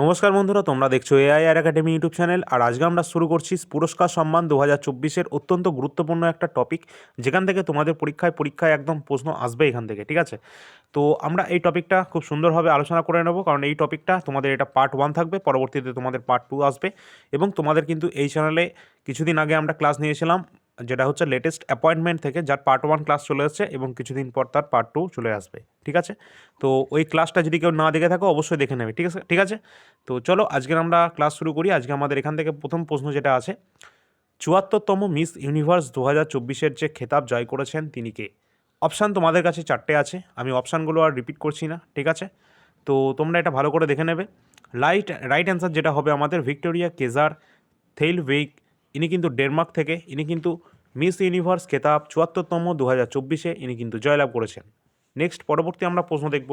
নমস্কার বন্ধুরা, তোমরা দেখছ এআই আর একাডেমি ইউটিউব চ্যানেল। আর আজকে আমরা শুরু করছি পুরস্কার সম্মান দু হাজার চব্বিশের অত্যন্ত গুরুত্বপূর্ণ একটা টপিক, যেখান থেকে তোমাদের পরীক্ষায় পরীক্ষায় একদম প্রশ্ন আসবে এখান থেকে, ঠিক আছে? তো আমরা এই টপিকটা খুব সুন্দরভাবে আলোচনা করে নেব, কারণ এই টপিকটা তোমাদের এটা পার্ট ওয়ান থাকবে, পরবর্তীতে তোমাদের পার্ট টু আসবে। এবং তোমাদের কিন্তু এই চ্যানেলে কিছুদিন আগে আমরা ক্লাস নিয়েছিলাম যেটা হচ্ছে লেটেস্ট অ্যাপয়েন্টমেন্ট থেকে যার পার্ট ওয়ান ক্লাস চলে এসেছে এবং কিছুদিন পর তার পার্ট টু চলে আসবে, ঠিক আছে? তো ওই ক্লাসটা যদি কেউ না দেখে থাকো, অবশ্যই দেখে নেবে, ঠিক আছে? ঠিক আছে? তো চলো, আজকের আমরা ক্লাস শুরু করি। আজকে আমাদের এখান থেকে প্রথম প্রশ্ন যেটা আছে, চুয়াত্তরতম মিস ইউনিভার্স দু হাজার চব্বিশের যে খেতাব জয় করেছেন তিনি কে? অপশান তোমাদের কাছে চারটে আছে, আমি অপশানগুলো আর রিপিট করছি না, ঠিক আছে? তো তোমরা এটা ভালো করে দেখে নেবে। লাইট রাইট অ্যান্সার যেটা হবে আমাদের ভিক্টোরিয়া কেজার থেইল থেইলভেইক ইনি কিন্তু ডেনমার্ক থেকে, ইনি কিন্তু মিস ইউনিভার্স খেতাব চুয়াত্তরতম দু হাজার চব্বিশে, ইনি কিন্তু জয়লাভ করেছেন। নেক্সট পরবর্তী আমরা প্রশ্ন দেখব।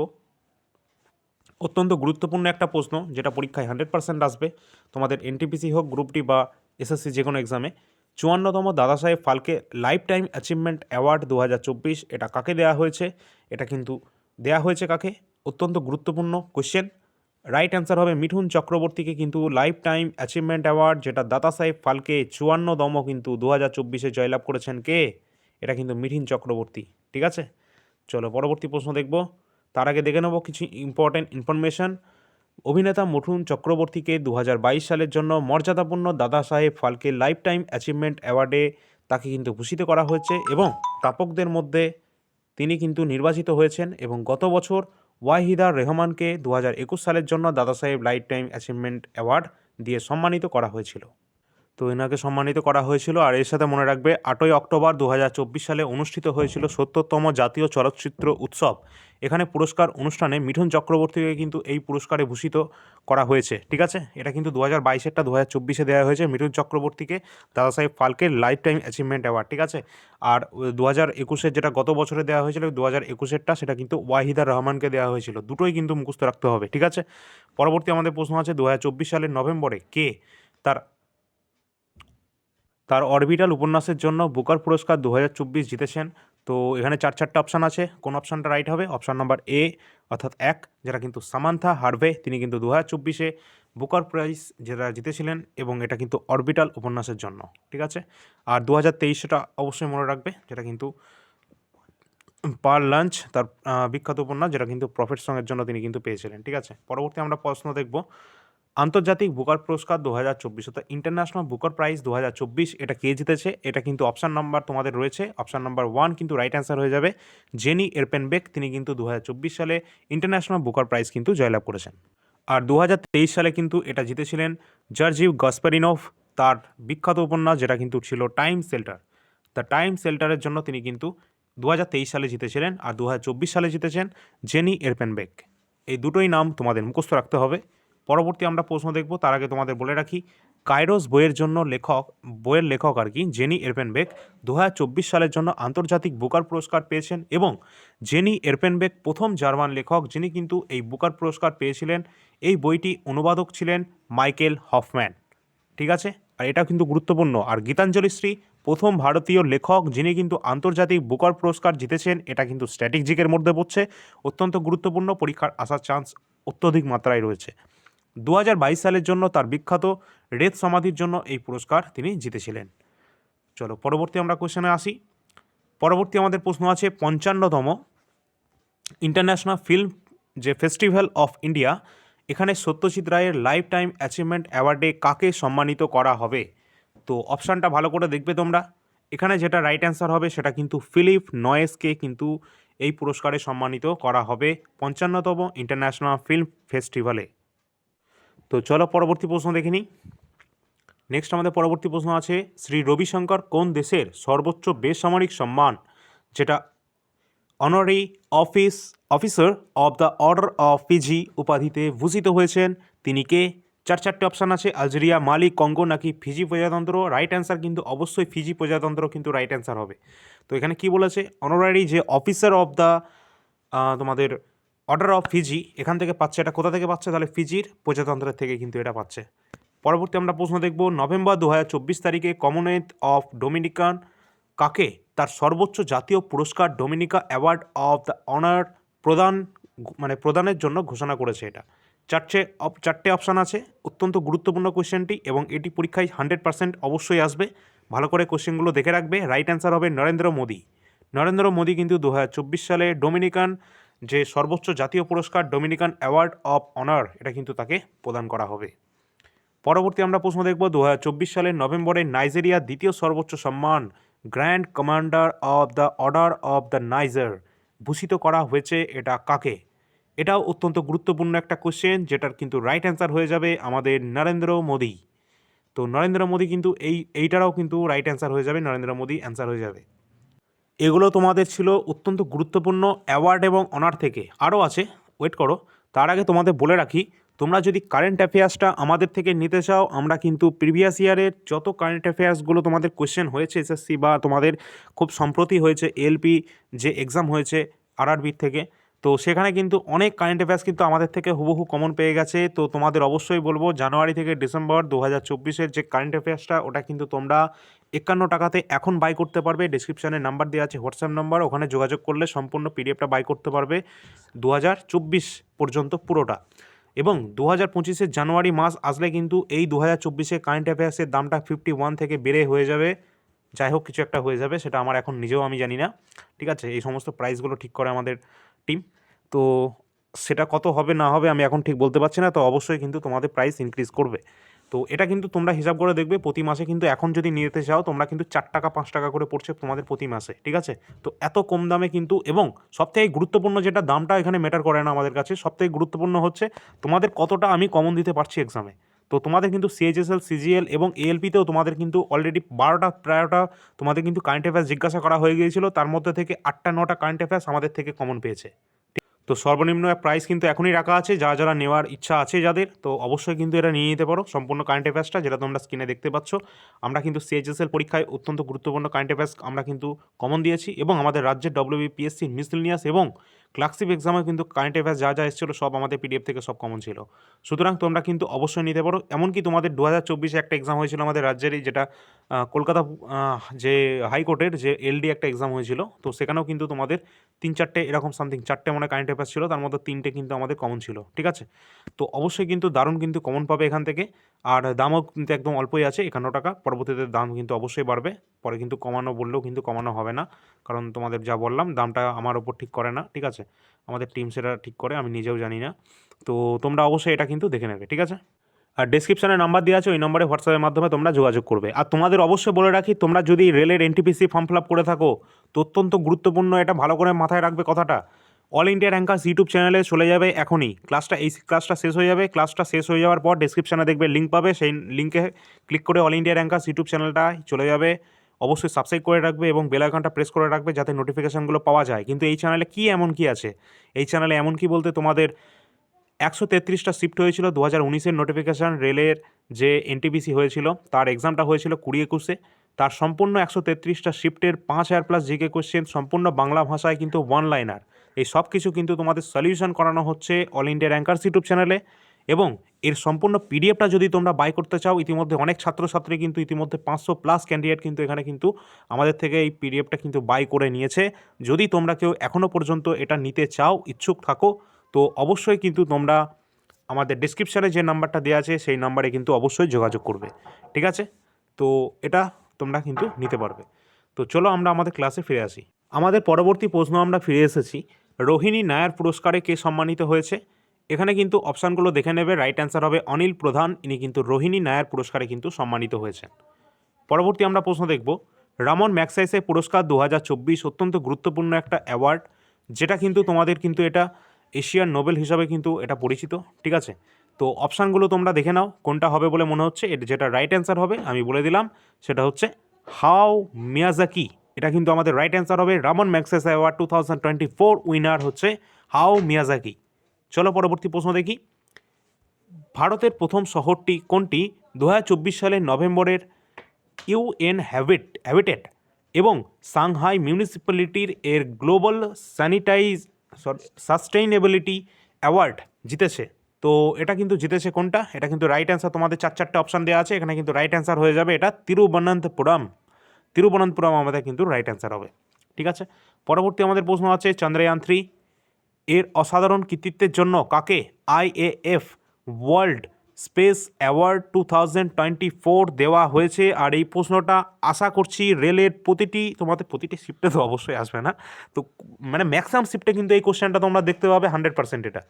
অত্যন্ত গুরুত্বপূর্ণ একটা প্রশ্ন, যেটা পরীক্ষায় হান্ড্রেড পার্সেন্ট আসবে। তোমাদের এনটিপিসি হোক গ্রুপ ডি বা এসএসসি যে কোনো এক্সামে চুয়ান্নতম Dadasaheb Phalke life time achievement award দু হাজার চব্বিশ, এটা কাকে দেওয়া হয়েছে? এটা কিন্তু দেওয়া হয়েছে কাকে? অত্যন্ত গুরুত্বপূর্ণ কোশ্চেন রাইট অ্যান্সার হবে মিঠুন চক্রবর্তীকে কিন্তু লাইফ টাইম অ্যাচিভমেন্ট অ্যাওয়ার্ড যেটা দাদাসাহেব ফালকে চুয়ান্নতম কিন্তু দু হাজার চব্বিশে জয়লাভ করেছেন কে? এটা কিন্তু মিঠুন চক্রবর্তী, ঠিক আছে? চলো পরবর্তী প্রশ্ন দেখব। তার আগে দেখে নেব কিছু ইম্পর্ট্যান্ট ইনফরমেশন অভিনেতা মিঠুন চক্রবর্তীকে দু হাজার বাইশ সালের জন্য মর্যাদাপূর্ণ Dada Saheb Phalke life time achievement অ্যাওয়ার্ডে তাকে কিন্তু ভূষিত করা হয়েছে এবং প্রাপকদের মধ্যে তিনি কিন্তু নির্বাচিত হয়েছেন এবং গত বছর ওয়াহিদা রেহমানকে দু হাজার একুশ সালের জন্য দাদা সাহেব লাইফ টাইম অ্যাচিভমেন্ট অ্যাওয়ার্ড দিয়ে সম্মানিত করা হয়েছিল। তো এনাকে সম্মানিত করা হয়েছিল আর এর সাথে মনে রাখবে আটই অক্টোবর দু হাজার চব্বিশ সালে অনুষ্ঠিত হয়েছিল সত্তরতম জাতীয় চলচ্চিত্র উৎসব। এখানে পুরস্কার অনুষ্ঠানে মিঠুন চক্রবর্তীকে কিন্তু এই পুরস্কারে ভূষিত করা হয়েছে। ঠিক আছে? এটা কিন্তু দু হাজার বাইশেরটা দু হাজার চব্বিশে দেওয়া হয়েছে মিঠুন চক্রবর্তীকে দাদাসাহেব ফালকের লাইফ টাইম অ্যাচিভমেন্ট অ্যাওয়ার্ড। ঠিক আছে? আর দু হাজার একুশের যেটা গত বছরে দেওয়া হয়েছিল দু হাজার একুশেরটা সেটা কিন্তু ওয়াহিদা রহমানকে দেওয়া হয়েছিল। দুটোই কিন্তু মুখস্থ রাখতে হবে। ঠিক আছে? পরবর্তী আমাদের প্রশ্ন আছে দু হাজার চব্বিশ সালের নভেম্বরে কে তার তার অরবিটাল উপন্যাসের জন্য বুকার পুরস্কার দু হাজার চব্বিশ জিতেছেন তো এখানে চার চারটা অপশান আছে। কোন অপশানটা রাইট হবে? অপশান নাম্বার এ অর্থাৎ এক, যেটা কিন্তু সামান্থা হার্ভে, তিনি কিন্তু দু হাজার চব্বিশে বুকার প্রাইজ যেটা জিতেছিলেন এবং এটা কিন্তু অরবিটাল উপন্যাসের জন্য, ঠিক আছে? আর দু হাজার তেইশটা অবশ্যই মনে রাখবে, যেটা কিন্তু পার লাঞ্চ, তার বিখ্যাত উপন্যাস, যেটা কিন্তু প্রফিট সঙ্গের জন্য তিনি কিন্তু পেয়েছিলেন, ঠিক আছে? পরবর্তী আমরা প্রশ্ন দেখব। আন্তর্জাতিক বুকার পুরস্কার দু হাজার চব্বিশ, অর্থাৎ ইন্টারন্যাশনাল বুকার প্রাইজ দু হাজার চব্বিশ, এটা কে জিতেছে? এটা কিন্তু অপশান নাম্বার তোমাদের রয়েছে। অপশান নাম্বার ওয়ান কিন্তু রাইট অ্যান্সার হয়ে যাবে। জেনি এরপেনবেক, তিনি কিন্তু দু হাজার চব্বিশ সালে ইন্টারন্যাশনাল বুকার প্রাইজ কিন্তু জয়লাভ করেছেন। আর দু হাজার তেইশ সালে কিন্তু এটা জিতেছিলেন জার্জিভ গসপারিনভ তার বিখ্যাত উপন্যাস যেটা কিন্তু ছিল টাইম সেল্টার দ্য টাইম সেল্টারের জন্য তিনি কিন্তু দু হাজার তেইশ সালে জিতেছিলেন আর দু হাজার চব্বিশ সালে জিতেছেন জেনি এরপেনবেক। এই দুটোই নাম তোমাদের মুখস্থ রাখতে হবে। পরবর্তী আমরা প্রশ্ন দেখব, তার আগে তোমাদের বলে রাখি, কাইরোস বইয়ের জন্য লেখক, বইয়ের লেখক আর কি, জেনি এরপেনবেক দু হাজার চব্বিশ সালের জন্য আন্তর্জাতিক বুকার পুরস্কার পেয়েছেন এবং জেনি এরপেনবেক প্রথম জার্মান লেখক, যিনি কিন্তু এই বুকার পুরস্কার পেয়েছিলেন। এই বইটি অনুবাদক ছিলেন মাইকেল হফম্যান। ঠিক আছে? আর এটা কিন্তু গুরুত্বপূর্ণ। আর গীতাঞ্জলি শ্রী, প্রথম ভারতীয় লেখক, যিনি কিন্তু আন্তর্জাতিক বুকার পুরস্কার জিতেছেন, এটা কিন্তু স্ট্র্যাটেজিকের মধ্যে পড়ছে। অত্যন্ত গুরুত্বপূর্ণ, পরীক্ষার আসার চান্স অত্যধিক মাত্রায় রয়েছে। দু হাজার বাইশ সালের জন্য তার বিখ্যাত রেত সমাধির জন্য এই পুরস্কার তিনি জিতেছিলেন। চলো, পরবর্তী আমরা কোশ্চেনে আসি। পরবর্তী আমাদের প্রশ্ন আছে পঞ্চান্নতম ইন্টারন্যাশনাল ফিল্ম যে ফেস্টিভ্যাল অফ ইন্ডিয়া এখানে সত্যজিৎ রায়ের লাইফ টাইম অ্যাচিভমেন্ট অ্যাওয়ার্ডে কাকে সম্মানিত করা হবে? তো অপশানটা ভালো করে দেখবে তোমরা। এখানে যেটা রাইট অ্যান্সার হবে সেটা কিন্তু ফিলিপ নয়েসকে কিন্তু এই পুরস্কারে সম্মানিত করা হবে পঞ্চান্নতম ইন্টারন্যাশনাল ফিল্ম ফেস্টিভ্যালে তো চলো পরবর্তী প্রশ্ন দেখে নিই। নেক্সট আমাদের পরবর্তী প্রশ্ন আছে, শ্রী রবিশঙ্কর কোন দেশের সর্বোচ্চ বেসামরিক সম্মান? যেটা honorary office officer of the order of Fiji উপাধিতে ভূষিত হয়েছেন। তিনি কে? চার চারটে অপশান আছে, আলজেরিয়া, মালি, কঙ্গো নাকি ফিজি প্রজাতন্ত্র? রাইট অ্যান্সার কিন্তু অবশ্যই ফিজি প্রজাতন্ত্র কিন্তু রাইট অ্যান্সার হবে। তো এখানে কি বলেছে? অনারারি যে অফিসার অফ দ্য তোমাদের অর্ডার অফ ফিজি এখান থেকে পাচ্ছে, এটা কোথা থেকে পাচ্ছে? তাহলে ফিজির প্রজাতন্ত্রের থেকে কিন্তু এটা পাচ্ছে। পরবর্তী আমরা প্রশ্ন দেখব, নভেম্বর দু হাজার চব্বিশ তারিখে কমনওয়েলথ অফ ডোমিনিকান কাকে তার সর্বোচ্চ জাতীয় পুরস্কার Dominica award of the honour প্রদান মানে প্রদানের জন্য ঘোষণা করেছে এটা। চারটে চারটে অপশান আছে, অত্যন্ত গুরুত্বপূর্ণ কোশ্চেনটি এবং এটি পরীক্ষায় হান্ড্রেড পার্সেন্ট অবশ্যই আসবে। ভালো করে কোশ্চেনগুলো দেখে রাখবে। রাইট অ্যান্সার হবে নরেন্দ্র মোদী। নরেন্দ্র মোদী কিন্তু দু হাজার চব্বিশ সালে ডোমিনিকান যে সর্বোচ্চ জাতীয় পুরস্কার ডোমিনিকান অ্যাওয়ার্ড অফ অনার, এটা কিন্তু তাকে প্রদান করা হবে। পরবর্তী আমরা প্রশ্ন দেখব দু হাজার চব্বিশ সালের নভেম্বরে নাইজেরিয়ার দ্বিতীয় সর্বোচ্চ সম্মান, grand commander of the order of the Niger, ভূষিত করা হয়েছে এটা কাকে? এটাও অত্যন্ত গুরুত্বপূর্ণ একটা কোশ্চেন যেটার কিন্তু রাইট অ্যান্সার হয়ে যাবে আমাদের নরেন্দ্র মোদী। তো নরেন্দ্র মোদী কিন্তু এই, এইটারও কিন্তু রাইট অ্যান্সার হয়ে যাবে, নরেন্দ্র মোদী অ্যান্সার হয়ে যাবে। এগুলো তোমাদের ছিল অত্যন্ত গুরুত্বপূর্ণ অ্যাওয়ার্ড এবং অনার থেকে। আরও আছে, ওয়েট করো, তার আগে তোমাদের বলে রাখি, তোমরা যদি কারেন্ট অ্যাফেয়ার্সটা আমাদের থেকে নিতে চাও, আমরা কিন্তু প্রিভিয়াস ইয়ারের যত কারেন্ট অ্যাফেয়ার্সগুলো তোমাদের কোয়েশ্চেন হয়েছে এসএসসি বা তোমাদের খুব সম্প্রতি হয়েছে এলপি যে এক্সাম হয়েছে আরআরবির থেকে, তো সেখানে কিন্তু অনেক কারেন্ট অ্যাফেয়ার্স কিন্তু আমাদের থেকে হুবহু কমন পেয়ে গেছে। তো তোমাদের অবশ্যই বলব, জানুয়ারি থেকে ডিসেম্বর দু হাজার চব্বিশের যে কারেন্ট অ্যাফেয়ার্সটা ওটা কিন্তু তোমরা একান্ন টাকাতে এখন বাই করতে পারবে। ডিসক্রিপশানে নাম্বার দেওয়া আছে হোয়াটসঅ্যাপ নাম্বার ওখানে যোগাযোগ করলে সম্পূর্ণ পিডিএফটা বাই করতে পারবে দু হাজার চব্বিশ পর্যন্ত পুরোটা। এবং দু হাজার পঁচিশের জানুয়ারি মাস আসলে কিন্তু এই দু হাজার চব্বিশে কারেন্ট অ্যাফেয়ার্সের দামটা ফিফটি ওয়ান থেকে বেড়ে হয়ে যাবে। যাই হোক, কিছু একটা হয়ে যাবে, সেটা আমার এখন নিজেও আমি জানি না। ঠিক আছে, এই সমস্ত প্রাইসগুলো ঠিক করে আমাদের টিম তো সেটা কত হবে না হবে আমি এখন ঠিক বলতে পারছি না, তো অবশ্যই কিন্তু তোমাদের প্রাইস ইনক্রিজ করবে। তো এটা কিন্তু তোমরা হিসাব করে দেখবে, প্রতি মাসে কিন্তু এখন যদি নিতে চাও, তোমরা কিন্তু চার টাকা, পাঁচ টাকা করে পড়ছে তোমাদের প্রতি মাসে, ঠিক আছে? তো এত কম দামে কিন্তু, এবং সবথেকে গুরুত্বপূর্ণ যেটা দামটা এখানে ম্যাটার করে না আমাদের কাছে, সবথেকে গুরুত্বপূর্ণ হচ্ছে তোমাদের কতটা আমি কমন দিতে পারছি এক্সামে তো তোমাদের কিন্তু সিএইচএসএল সিজিএল এবং এএলপিতেও তোমাদের কিন্তু অলরেডি বারোটা প্রায়টা তোমাদের কিন্তু কারেন্ট অ্যাফেয়ার্স জিজ্ঞাসা করা হয়ে গিয়েছিল, তার মধ্যে থেকে আটটা, নটা কারেন্ট অ্যাফেয়ার্স আমাদের থেকে কমন পেয়েছে। তো সর্বনিম্ন প্রাইস কিন্তু এখনই রাখা আছে, যারা যারা নেওয়ার ইচ্ছা আছে যাদের, তো অবশ্যই কিন্তু এটা নিয়ে নিতে পারো। সম্পূর্ণ কারেন্ট অ্যাফেয়ার্সটা যেটা তোমরা স্ক্রিনে দেখতে পাচ্ছ। আমরা কিন্তু সিএইচএসএল পরীক্ষায় অত্যন্ত গুরুত্বপূর্ণ কারেন্ট অ্যাফেয়ার্স আমরা কিন্তু কমন দিয়েছি এবং আমাদের রাজ্যের ডব্লিউবিপিএসসি মিসলিনিয়াস এবং ক্লার্কশিপ এক্সামে কিন্তু কারেন্ট অ্যাফেয়ার্স যা যা এসেছিল সব আমাদের পিডিএফ থেকে সব কমন ছিল। সুতরাং তোমরা কিন্তু অবশ্যই নিতে পারো। এমনকি তোমাদের দু হাজার চব্বিশে একটা এক্সাম হয়েছিল আমাদের রাজ্যেরই, যেটা কলকাতা যে হাইকোর্টের যে এলডি একটা এক্সাম হয়েছিল। তো সেখানেও কিন্তু তোমাদের তিন চারটে এরকম সামথিং চারটে মনে কারেন্ট অ্যাফেয়ার্স ছিল, তার মধ্যে তিনটে কিন্তু আমাদের কমন ছিল। ঠিক আছে? তো অবশ্যই কিন্তু দারুণ কিন্তু কমন পাবে এখান থেকে। আর দামও কিন্তু একদম অল্পই আছে, একান্ন টাকা। পরবর্তীতে দাম কিন্তু অবশ্যই বাড়বে। পরে কিন্তু কমানো বললেও কিন্তু কমানো হবে না। কারণ তোমাদের যা বললাম, দামটা আমার ওপর ঠিক করে না, ঠিক আছে? আমাদের টিম সেটা ঠিক করে, আমি নিজেও জানি না। তো তোমরা অবশ্যই এটা কিন্তু দেখে নেবে, ঠিক আছে? আর ডেসক্রিপশনে নাম্বার দেওয়া আছে, ওই নম্বরে হোয়াটসঅ্যাপের মাধ্যমে তোমরা যোগাযোগ করবে। আর তোমাদের অবশ্যই বলে রাখি, তোমরা যদি রেলের এনটিপিসি ফর্ম ফিল আপ করে থাকো, তো অত্যন্ত গুরুত্বপূর্ণ, এটা ভালো করে মাথায় রাখবে কথাটা। অল ইন্ডিয়া র্যাঙ্কার্স ইউটিউব চ্যানেলে চলে যাবে এখনই। ক্লাসটা এই ক্লাসটা শেষ হয়ে যাবে। ক্লাসটা শেষ হয়ে যাওয়ার পর ডেসক্রিপশনে দেখবে লিঙ্ক পাবে, সেই লিঙ্কে ক্লিক করে অল ইন্ডিয়া র্যাঙ্কার্স ইউটিউব চ্যানেলটা চলে যাবে। অবশ্যই সাবস্ক্রাইব করে রাখবে এবং বেল আইকনটা প্রেস করে রাখবে যাতে নোটিফিকেশানগুলো পাওয়া যায়। কিন্তু এই চ্যানেলে কি এমন কি আছে? এই চ্যানেলে এমন কি বলতে তোমাদের একশো তেত্রিশটা শিফট হয়েছিল দু হাজার উনিশের নোটিফিকেশান রেলের যে এনটিপিসি হয়েছিল, তার এক্সামটা হয়েছিল কুড়ি একুশে। তার সম্পূর্ণ একশো তেত্রিশটা শিফটের পাঁচ হাজার প্লাস জিকে কোশ্চেন সম্পূর্ণ বাংলা ভাষায় কিন্তু ওয়ান লাইনার এই সব কিছু কিন্তু তোমাদের সলিউশন করানো হচ্ছে অল ইন্ডিয়া র্যাঙ্কার্স ইউটিউব চ্যানেলে এবং এর সম্পূর্ণ পিডিএফটা যদি তোমরা বাই করতে চাও, ইতিমধ্যে অনেক ছাত্রছাত্রী কিন্তু ইতিমধ্যে পাঁচশো প্লাস ক্যান্ডিডেট কিন্তু এখানে কিন্তু আমাদের থেকে এই পিডিএফটা কিন্তু বাই করে নিয়েছে। যদি তোমরা কেউ এখনও পর্যন্ত এটা নিতে চাও, ইচ্ছুক থাকো, তো অবশ্যই কিন্তু তোমরা আমাদের ডিসক্রিপশানে যে নাম্বারটা দেওয়া আছে, সেই নাম্বারে কিন্তু অবশ্যই যোগাযোগ করবে। ঠিক আছে? তো এটা তোমরা কিন্তু নিতে পারবে। তো চলো আমরা আমাদের ক্লাসে ফিরে আসি। আমাদের পরবর্তী প্রশ্ন আমরা ফিরে এসেছি। রোহিণী নায়ার পুরস্কারে কে সম্মানিত হয়েছে? এখানে কিন্তু অপশানগুলো দেখে নেবে। রাইট অ্যান্সার হবে অনিল প্রধান। ইনি কিন্তু রোহিণী নায়ার পুরস্কারে কিন্তু সম্মানিত হয়েছেন। পরবর্তী আমরা প্রশ্ন দেখব। রামন ম্যাক্সাইসে পুরস্কার দু হাজার চব্বিশ অত্যন্ত গুরুত্বপূর্ণ একটা অ্যাওয়ার্ড, যেটা কিন্তু তোমাদের কিন্তু এটা এশিয়ার নোবেল হিসাবে কিন্তু এটা পরিচিত, ঠিক আছে? তো অপশানগুলো তোমরা দেখে নাও, কোনটা হবে বলে মনে হচ্ছে। এটা যেটা রাইট অ্যান্সার হবে, আমি বলে দিলাম, সেটা হচ্ছে হাও মিয়াজাকি। এটা কিন্তু আমাদের রাইট অ্যান্সার হবে। Ramon ম্যাক্সেস award two thousand twenty four winner হচ্ছে হাও মিয়াজাকি। চলো পরবর্তী প্রশ্ন দেখি। ভারতের প্রথম শহরটি কোনটি? দু হাজার চব্বিশ সালের নভেম্বরের ইউএন হ্যাবিট, হ্যাবিটেট এবং সাংহাই মিউনিসিপ্যালিটির এর গ্লোবাল স্যানিটাইজ সাস্টেইনেবিলিটি অ্যাওয়ার্ড জিতেছে। তো এটা কিন্তু জিতেছে কোনটা? এটা কিন্তু রাইট অ্যান্সার তোমাদের চার চারটে অপশান দেওয়া আছে। এখানে কিন্তু রাইট অ্যান্সার হয়ে যাবে এটা তিরুবনন্তপুরম। তিরুবনন্তপুরম আমাদের কিন্তু রাইট অ্যান্সার হবে। ঠিক আছে? পরবর্তী আমাদের প্রশ্ন আছে চন্দ্রয়ান থ্রি। এর অসাধারণ কৃতিত্বের জন্য কাকে? IAF world space award two thousand twenty four দেওয়া হয়েছে। আর এই প্রশ্নটা আশা করছি রেলের প্রতিটি, তোমাদের প্রতিটি শিফটে তো অবশ্যই আসবে না। তো মানে ম্যাক্সিমাম শিফটে কিন্তু এই কোশ্চেনটা তোমরা দেখতে পাবে হান্ড্রেড পার্সেন্ট এটা।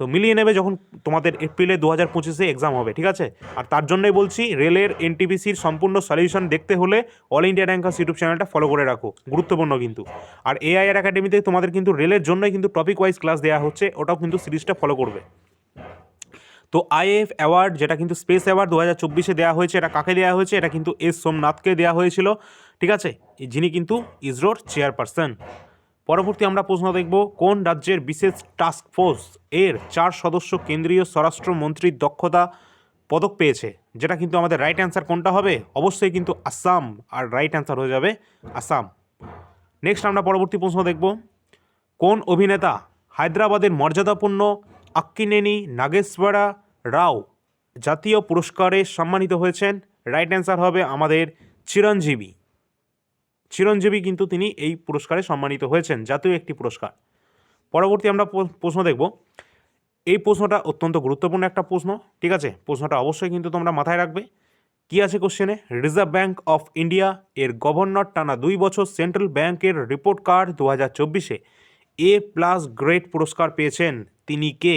তো মিলিয়ে নেবে যখন তোমাদের এপ্রিলে দু হাজার পঁচিশে এক্সাম হবে, ঠিক আছে? আর তার জন্যই বলছি, রেলের এনটিপিসির সম্পূর্ণ সলিউশন দেখতে হলে অল ইন্ডিয়া র্যাঙ্কার্স ইউটিউব চ্যানেলটা ফলো করে রাখো, গুরুত্বপূর্ণ কিন্তু। আর এআইআর একাডেমিতে তোমাদের কিন্তু রেলের জন্যই কিন্তু টপিক ওয়াইজ ক্লাস দেওয়া হচ্ছে, ওটাও কিন্তু সিরিজটা ফলো করবে। তো আইএফ অ্যাওয়ার্ড যেটা কিন্তু স্পেস অ্যাওয়ার্ড দু হাজার চব্বিশে দেওয়া হয়েছে, এটা কাকে দেওয়া হয়েছে? এটা কিন্তু এস সোমনাথকে দেওয়া হয়েছিল, ঠিক আছে? যিনি কিন্তু ইসরোর চেয়ারপারসন পরবর্তী আমরা প্রশ্ন দেখব, কোন রাজ্যের বিশেষ টাস্ক ফোর্স এর চার সদস্য কেন্দ্রীয় স্বরাষ্ট্রমন্ত্রীর দক্ষতা পদক পেয়েছে? যেটা কিন্তু আমাদের রাইট অ্যান্সার কোনটা হবে? অবশ্যই কিন্তু আসাম, আর রাইট অ্যান্সার হয়ে যাবে আসাম। নেক্সট আমরা পরবর্তী প্রশ্ন দেখব, কোন অভিনেতা হায়দ্রাবাদের মর্যাদাপূর্ণ আক্কিনেনি নাগেশ্বরা রাও জাতীয় পুরস্কারে সম্মানিত হয়েছেন? রাইট অ্যান্সার হবে আমাদের চিরঞ্জীবী। চিরঞ্জীবী কিন্তু তিনি এই পুরস্কারে সম্মানিত হয়েছেন, জাতীয় একটি পুরস্কার। পরবর্তী আমরা প্রশ্ন দেখব। এই প্রশ্নটা অত্যন্ত গুরুত্বপূর্ণ একটা প্রশ্ন, ঠিক আছে? প্রশ্নটা অবশ্যই কিন্তু তোমরা মাথায় রাখবে। কি আছে কোশ্চেনে? রিজার্ভ ব্যাঙ্ক অফ ইন্ডিয়া এর গভর্নর টানা দুই বছর সেন্ট্রাল ব্যাংকের রিপোর্ট কার্ড দু হাজার চব্বিশে এ প্লাস গ্রেড পুরস্কার পেয়েছেন। তিনি কে?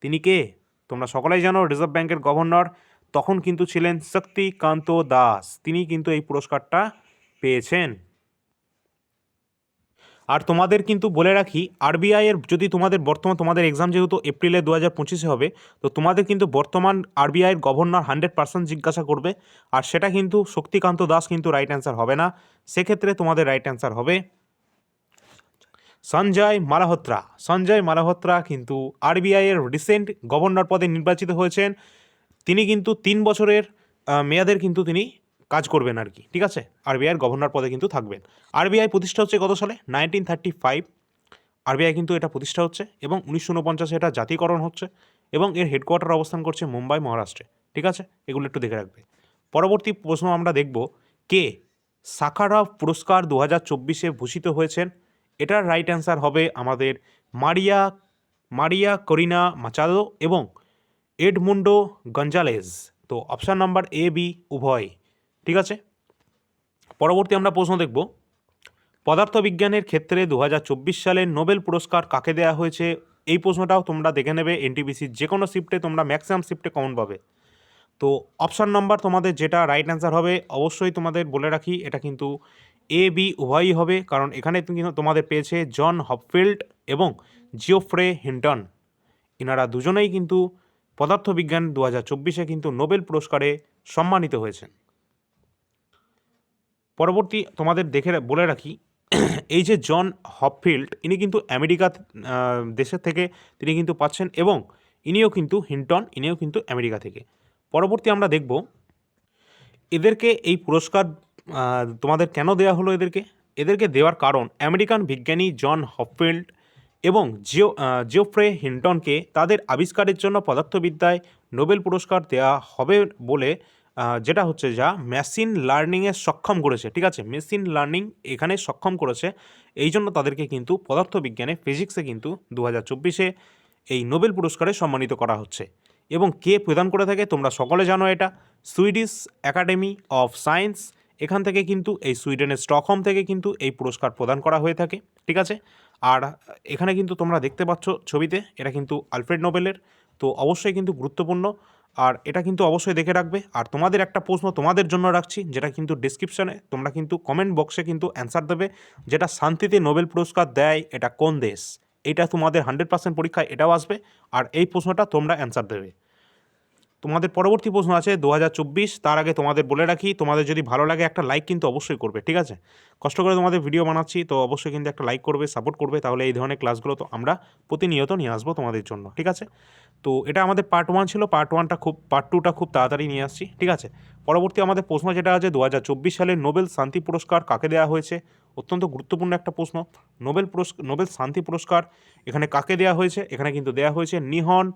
তিনি কে? তোমরা সকলেই জানো রিজার্ভ ব্যাংকের গভর্নর তখন কিন্তু ছিলেন শক্তিকান্ত দাস। তিনি কিন্তু এই পুরস্কারটা পেয়েছেন। আর তোমাদের কিন্তু বলে রাখি আরবিআই এর যদি তোমাদের বর্তমান, তোমাদের এক্সাম যেহেতু এপ্রিলে দু হাজার পঁচিশে হবে, তো তোমাদের কিন্তু বর্তমান আরবিআই এর গভর্নর হান্ড্রেড পার্সেন্ট জিজ্ঞাসা করবে। আর সেটা কিন্তু শক্তিকান্ত দাস কিন্তু রাইট অ্যান্সার হবে না। সেক্ষেত্রে তোমাদের রাইট অ্যান্সার হবে সঞ্জয় মালাহোত্রা। সঞ্জয় মালাহোত্রা কিন্তু আরবিআইয়ের রিসেন্ট গভর্নর পদে নির্বাচিত হয়েছেন। তিনি কিন্তু তিন বছরের মেয়াদের কিন্তু তিনি কাজ করবেন আর কি, ঠিক আছে? আরবিআইয়ের গভর্নর পদে কিন্তু থাকবেন। আরবিআই প্রতিষ্ঠা হচ্ছে কত সালে? নাইনটিন থার্টি ফাইভ আরবিআই কিন্তু এটা প্রতিষ্ঠা হচ্ছে এবং উনিশশো উনপঞ্চাশে এটা জাতীয়করণ হচ্ছে এবং এর হেডকোয়ার্টার অবস্থান করছে মুম্বাই, মহারাষ্ট্রে, ঠিক আছে? এগুলো একটু দেখে রাখবে। পরবর্তী প্রশ্ন আমরা দেখব, কে সাখারভ পুরস্কার দু হাজার চব্বিশে ভূষিত হয়েছেন? এটার রাইট অ্যান্সার হবে আমাদের মারিয়া মারিয়া করিনা মাচাদো এবং এডমুন্ডো গঞ্জালেজ। তো অপশান নাম্বার এ বি উভয়। ঠিক আছে? পরবর্তী আমরা প্রশ্ন দেখব। পদার্থবিজ্ঞানের ক্ষেত্রে দু হাজার চব্বিশ সালে নোবেল পুরস্কার কাকে দেওয়া হয়েছে? এই প্রশ্নটাও তোমরা দেখে নেবে। এনটিপিসির যে কোনো শিফটে তোমরা ম্যাক্সিমাম শিফটে কমন পাবে। তো অপশান নাম্বার তোমাদের যেটা রাইট অ্যান্সার হবে, অবশ্যই তোমাদের বলে রাখি, এটা কিন্তু এ বি উভয়ই হবে, কারণ এখানে কিন্তু তোমাদের পেয়েছে জন হপফিল্ড এবং জিওফ্রে হিন্টন এনারা দুজনেই কিন্তু পদার্থবিজ্ঞান দু হাজার চব্বিশে কিন্তু নোবেল পুরস্কারে সম্মানিত হয়েছেন। পরবর্তী তোমাদের দেখে বলে রাখি, এই যে জন হপফিল্ড, ইনি কিন্তু আমেরিকা দেশের থেকে তিনি কিন্তু পাচ্ছেন এবং ইনিও কিন্তু হিন্টন, ইনিও কিন্তু আমেরিকা থেকে। পরবর্তী আমরা দেখব, এদেরকে এই পুরস্কার তোমাদের কেন দেওয়া হলো এদেরকে? এদেরকে দেওয়ার কারণ, আমেরিকান বিজ্ঞানী জন হপফিল্ড এবং জিও জিওফ্রে হিন্টনকে তাদের আবিষ্কারের জন্য পদার্থবিদ্যায় নোবেল পুরস্কার দেওয়া হবে বলে যেটা হচ্ছে যা মেশিন লার্নিংয়ে সক্ষম করেছে, ঠিক আছে? মেশিন লার্নিং এখানে সক্ষম করেছে, এই জন্য তাদেরকে কিন্তু পদার্থবিজ্ঞানে ফিজিক্সে কিন্তু দু হাজার চব্বিশে এই নোবেল পুরস্কারে সম্মানিত করা হচ্ছে। এবং কে প্রদান করে থাকে তোমরা সকলে জানো এটা সুইডিশ একাডেমি অফ সায়েন্স এখান থেকে কিন্তু, এই সুইডেনের স্টকহোম থেকে কিন্তু এই পুরস্কার প্রদান করা হয়ে থাকে, ঠিক আছে? আর এখানে কিন্তু তোমরা দেখতে পাচ্ছ ছবিতে, এটা কিন্তু আলফ্রেড নোবেলের, তো অবশ্যই কিন্তু গুরুত্বপূর্ণ। আর এটা কিন্তু অবশ্যই দেখে রাখবে। আর তোমাদের একটা প্রশ্ন তোমাদের জন্য রাখছি, যেটা কিন্তু ডিসক্রিপশানে তোমরা কিন্তু কমেন্ট বক্সে কিন্তু অ্যান্সার দেবে, যেটা শান্তিতে নোবেল পুরস্কার দেয় এটা কোন দেশ? এটা তোমাদের হান্ড্রেড পার্সেন্ট পরীক্ষায় এটাও আসবে, আর এই প্রশ্নটা তোমরা অ্যান্সার দেবে। তোমাদের পরবর্তী প্রশ্ন আছে দু হাজার চব্বিশ, তার আগে তোমাদের বলে রাখি, তোমাদের যদি ভালো লাগে একটা লাইক কিন্তু অবশ্যই করবে, ঠিক আছে? কষ্ট করে তোমাদের ভিডিও বানাচ্ছি, তো অবশ্যই কিন্তু একটা লাইক করবে সাপোর্ট করবে, তাহলে এই ধরনের ক্লাসগুলো তো আমরা প্রতিনিয়ত নিয়ে আসব তোমাদের জন্য, ঠিক আছে? তো এটা আমাদের পার্ট ওয়ান ছিল পার্ট ওয়ানটা খুব পার্ট টুটা খুব তাড়াতাড়ি নিয়ে আসছি, ঠিক আছে? পরবর্তী আমাদের প্রশ্ন যেটা আছে, দু হাজার চব্বিশ সালে নোবেল শান্তি পুরস্কার কাকে দেওয়া হয়েছে? অত্যন্ত গুরুত্বপূর্ণ একটা প্রশ্ন, নোবেল পুরস্কার নোবেল শান্তি পুরস্কার এখানে কাকে দেওয়া হয়েছে? এখানে কিন্তু দেওয়া হয়েছে নিহন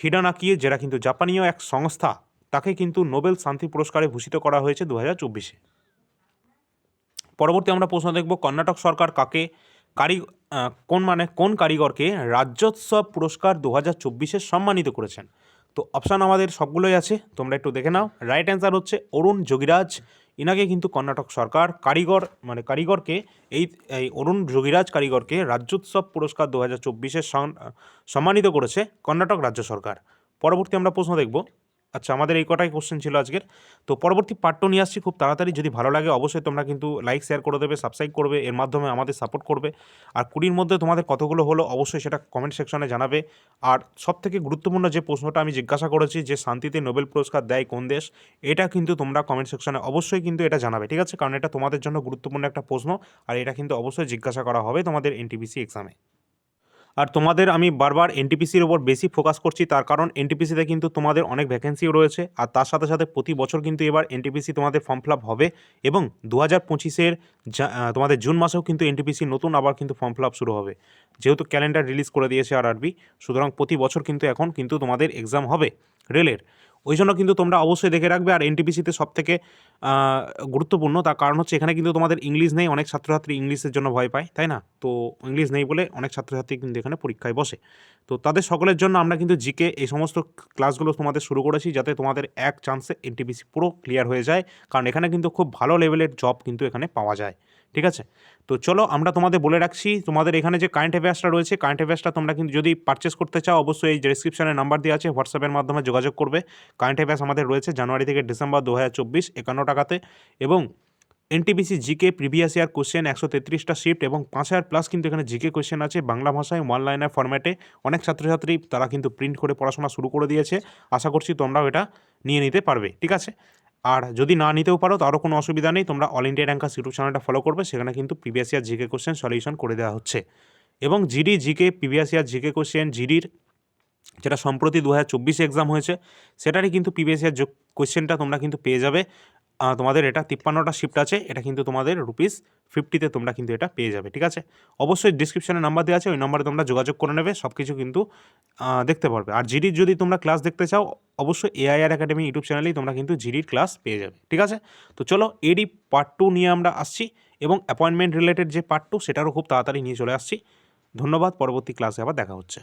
হিডানাকি যেটা কিন্তু জাপানীয় এক সংস্থা, তাকে কিন্তু নোবেল শান্তি পুরস্কারে ভূষিত করা হয়েছে দু হাজার চব্বিশে। পরবর্তী আমরা প্রশ্ন দেখব, কর্ণাটক সরকার কাকে কারি কোন মানে কোন কারিগরকে রাজ্যোৎসব পুরস্কার দু হাজার চব্বিশে সম্মানিত করেছেন? তো অপশান আমাদের সবগুলোই আছে, তোমরা একটু দেখে নাও। রাইট অ্যান্সার হচ্ছে অরুণ যোগীরাজ। এনাকে কিন্তু কর্ণাটক সরকার কারিগর মানে কারিগরকে, এই এই অরুণ যোগীরাজ কারিগরকে রাজ্যোৎসব পুরস্কার দু হাজার চব্বিশে সম্মানিত করেছে কর্ণাটক রাজ্য সরকার। পরবর্তী আমরা প্রশ্ন দেখব। আচ্ছা আমাদের এই কটাই কোশ্চেন ছিল আজকের। তো পরবর্তী পার্টও নিয়ে আসছি। খুব তাড়াতাড়ি যদি ভালো লাগে, অবশ্যই তোমরা কিন্তু লাইক শেয়ার করে দেবে সাবস্ক্রাইব করবে, এর মাধ্যমে আমাদের সাপোর্ট করবে। আর কুড়ির মধ্যে তোমাদের কতগুলো হলো, অবশ্যই সেটা কমেন্ট সেকশনে জানাবে। আর সব থেকে গুরুত্বপূর্ণ যে প্রশ্নটা আমি জিজ্ঞাসা করেছি, যে শান্তিতে নোবেল পুরস্কার দেয় কোন দেশ? এটা কিন্তু তোমরা কমেন্ট সেকশনে অবশ্যই কিন্তু এটা জানাবে, ঠিক আছে? কারণ এটা তোমাদের জন্য গুরুত্বপূর্ণ একটা প্রশ্ন। আর এটা কিন্তু অবশ্যই জিজ্ঞাসা করা হবে তোমাদের এনটিপিসি এক্সামে আর তোমাদের আমি বারবার এনটিপিসির ওপর বেশি ফোকাস করছি, তার কারণ এনটিপিসিতে কিন্তু তোমাদের অনেক ভ্যাকেন্সিও রয়েছে, আর তার সাথে সাথে প্রতি বছর কিন্তু এবার এনটিপিসি তোমাদের ফর্ম ফিল আপ হবে এবং দু হাজার পঁচিশের তোমাদের জুন মাসেও কিন্তু এনটিপিসি নতুন আবার কিন্তু ফর্ম ফিল আপ শুরু হবে। যেহেতু ক্যালেন্ডার রিলিজ করে দিয়েছে আর আরবি সুতরাং প্রতি বছর কিন্তু এখন কিন্তু তোমাদের এক্সাম হবে রেলের। ওই জন্য কিন্তু তোমরা অবশ্যই দেখে রাখবে। আর এনটিপিসিতে সব থেকে গুরুত্বপূর্ণ তার কারণ হচ্ছে এখানে কিন্তু তোমাদের ইংলিশ নেই, অনেক ছাত্রছাত্রী ইংলিশের জন্য ভয় পায়, তাই না? তো ইংলিশ নেই বলে অনেক ছাত্রছাত্রী কিন্তু এখানে পরীক্ষায় বসে। তো তাদের সকলের জন্য আমরা কিন্তু জিকে এই সমস্ত ক্লাসগুলো তোমাদের শুরু করেছি যাতে তোমাদের এক চান্সে এনটিপিসি পুরো ক্লিয়ার হয়ে যায়। কারণ এখানে কিন্তু খুব ভালো লেভেলের জব কিন্তু এখানে পাওয়া যায়। ঠিক আছে? তো চলো আমরা তোমাদের বলে রাখছি, তোমাদের এখানে যে কারেন্ট অ্যাফেয়ার্সটা রয়েছে কারেন্ট অ্যাফেয়ার্সটা তোমরা কিন্তু যদি পারচেস করতে চাও, অবশ্যই এই ডিসক্রিপশনে নাম্বার দেওয়া আছে হোয়াটসঅ্যাপের মাধ্যমে যোগাযোগ করবে। কারেন্ট অ্যাফেয়ার্স আমাদের রয়েছে জানুয়ারি থেকে ডিসেম্বর দু হাজার চব্বিশ, একান্ন টাকাতে। এবং NTPC GK previous year question একশো তেত্রিশটা শিফট এবং পাঁচ হাজার প্লাস কিন্তু এখানে জিকে কোশ্চেন আছে। বাংলা ভাষায় ওয়ান লাইনার ফরম্যাটে অনেক ছাত্রছাত্রী তারা কিন্তু প্রিন্ট করে পড়াশোনা শুরু করে দিয়েছে। আশা করছি তোমরাও এটা নিয়ে নিতে পারবে, ঠিক আছে? আর যদি না নিতেও পারো, তারও কোনো অসুবিধা নেই। তোমরা অল ইন্ডিয়া র্যাঙ্কার্স ইউটিউব চ্যানেলটা ফলো করবে, সেখানে কিন্তু previous year GK question solution করে দেওয়া হচ্ছে। এবং GD GK previous year GK question জিডির যেটা সম্প্রতি দু হাজার চব্বিশে এক্সাম হয়েছে, সেটারই কিন্তু প্রিভিয়াস ইয়ার কোশ্চেনটা তোমরা কিন্তু পেয়ে যাবে। তোমাদের এটা তিপ্পান্নটা শিফট আছে, এটা কিন্তু তোমাদের রুপিস ফিফটিতে তোমরা কিন্তু এটা পেয়ে যাবে, ঠিক আছে? অবশ্যই ডিসক্রিপশানে নাম্বার দেওয়া আছে, ওই নাম্বারে তোমরা যোগাযোগ করে নেবে সব কিছু কিন্তু দেখতে পারবে। আর জিডির যদি তোমরা ক্লাস দেখতে চাও, অবশ্যই এআইআর একাডেমি ইউটিউব চ্যানেলেই তোমরা কিন্তু জিডির ক্লাস পেয়ে যাবে, ঠিক আছে? তো চলো এডি পার্ট টু নিয়ে আমরা আসছি, এবং অ্যাপয়েন্টমেন্ট রিলেটেড যে পার্ট টু সেটারও খুব তাড়াতাড়ি নিয়ে চলে আসছি। ধন্যবাদ, পরবর্তী ক্লাসে আবার দেখা হচ্ছে।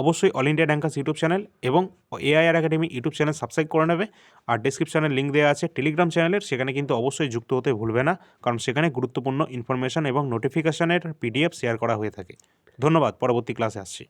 অবশ্যই all India rankers YouTube channel এবং AIR academy YouTube channel subscribe করে নেবে। আর ডিসক্রিপশানে লিঙ্ক দেওয়া আছে টেলিগ্রাম চ্যানেলের, সেখানে কিন্তু অবশ্যই যুক্ত হতে ভুলবে না, কারণ সেখানে গুরুত্বপূর্ণ ইনফরমেশান এবং নোটিফিকেশানের পিডিএফ শেয়ার করা হয়ে থাকে। ধন্যবাদ, পরবর্তী ক্লাসে আসছি।